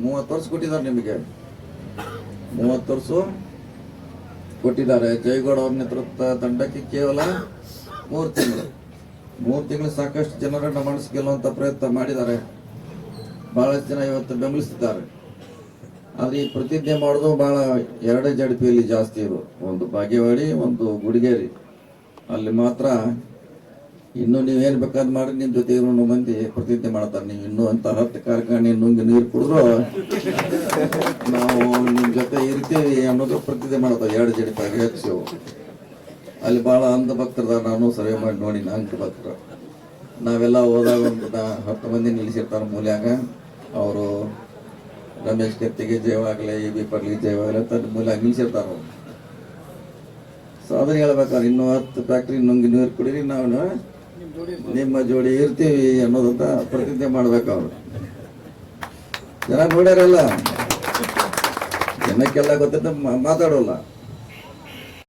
ಮೂವತ್ತು ವರ್ಷ ಕೊಟ್ಟಿದ್ದಾರೆ ನಿಮಗೆ. ಮೂವತ್ತು ವರ್ಷ ಕೊಟ್ಟಿದ್ದಾರೆ. ಜಯಗೌಡ ಅವ್ರ ನೇತೃತ್ವ ತಂಡಕ್ಕೆ ಕೇವಲ ಮೂರು ತಿಂಗಳು. ಮೂರು ತಿಂಗಳು ಸಾಕಷ್ಟು ಜನರನ್ನ ಮನಸ್ಸು ಗೆಲ್ಲುವಂತ ಪ್ರಯತ್ನ ಮಾಡಿದ್ದಾರೆ. ಬಹಳಷ್ಟು ಜನ ಇವತ್ತು ಬೆಂಬಲಿಸಿದ್ದಾರೆ ಆದ್ರೆ ಈ ಪ್ರತಿಜ್ಞೆ ಮಾಡೋದು ಬಹಳ ಎರಡೇ ಜಡಪಿಯಲ್ಲಿ ಜಾಸ್ತಿ ಇದು ಒಂದು ಬಾಗೇವಾಡಿ, ಒಂದು ಗುಡಿಗೇರಿ. ಅಲ್ಲಿ ಮಾತ್ರ ಇನ್ನು ನೀವೇನ್ ಬೇಕಾದ್ ಮಾಡಿ ನಿಮ್ ಜೊತೆ ಇರೋ ಮಂದಿ ಪ್ರತಿಜ್ಞೆ ಮಾಡ್ತಾರೆ. ನೀವು ಇನ್ನೂ ಅಂತ ಹತ್ತು ಕಾರ್ಖಾನೆ ನುಂಗಿ ನೀರು ಕುಡಿದ್ರು ನಾವು ನಿಮ್ ಜೊತೆ ಇರ್ತೀವಿ ಅನ್ನೋದು ಪ್ರತಿಜ್ಞೆ ಮಾಡ್ತಾವೆ ಎರಡು ಜಡಿ ಹೆಚ್ಚು. ಅಲ್ಲಿ ಬಹಳ ಅಂಧ ಭಕ್ತರದ ನಾನು ಸರ್ವೆ ಮಾಡಿ ನೋಡಿ ಅಂಧ ಭಕ್ತರು ನಾವೆಲ್ಲ ಹೋದಾಗ ಒಂದು ಹತ್ತು ಮಂದಿ ನಿಲ್ಲಿಸಿರ್ತಾರೆ ಮೂಲ್ಯಾಗ. ಅವರು ರಮೇಶ್ ಕತ್ತಿಗೆ ಜಯವಾಗಲಿ, ಎ ಬಿ ಪರ್ಲಿ ಜಯವಾಗಲಿ ಅಂತ ಮೂಲ್ಯಾಗ ನಿಲ್ಸಿರ್ತಾರ ಅವ್ರು. ಸೊ ಅದನ್ನ ಹೇಳ್ಬೇಕಾದ್ರೆ ಇನ್ನೂ ಹತ್ತು ಫ್ಯಾಕ್ಟ್ರಿ ನುಂಗಿ ನೀರು ಕುಡೀರಿ, ನಾವು ನಿಮ್ಮ ಜೋಡಿ ಇರ್ತೀವಿ ಅನ್ನೋದಂತ ಪ್ರತಿಜ್ಞೆ ಮಾಡ್ಬೇಕು ಅವ್ರು. ಜನ ನೋಡ್ಯಾರಲ್ಲ? ಜನಕ್ಕೆಲ್ಲ ಗೊತ್ತಿದ್ದ ಮಾತಾಡೋಲ್ಲ.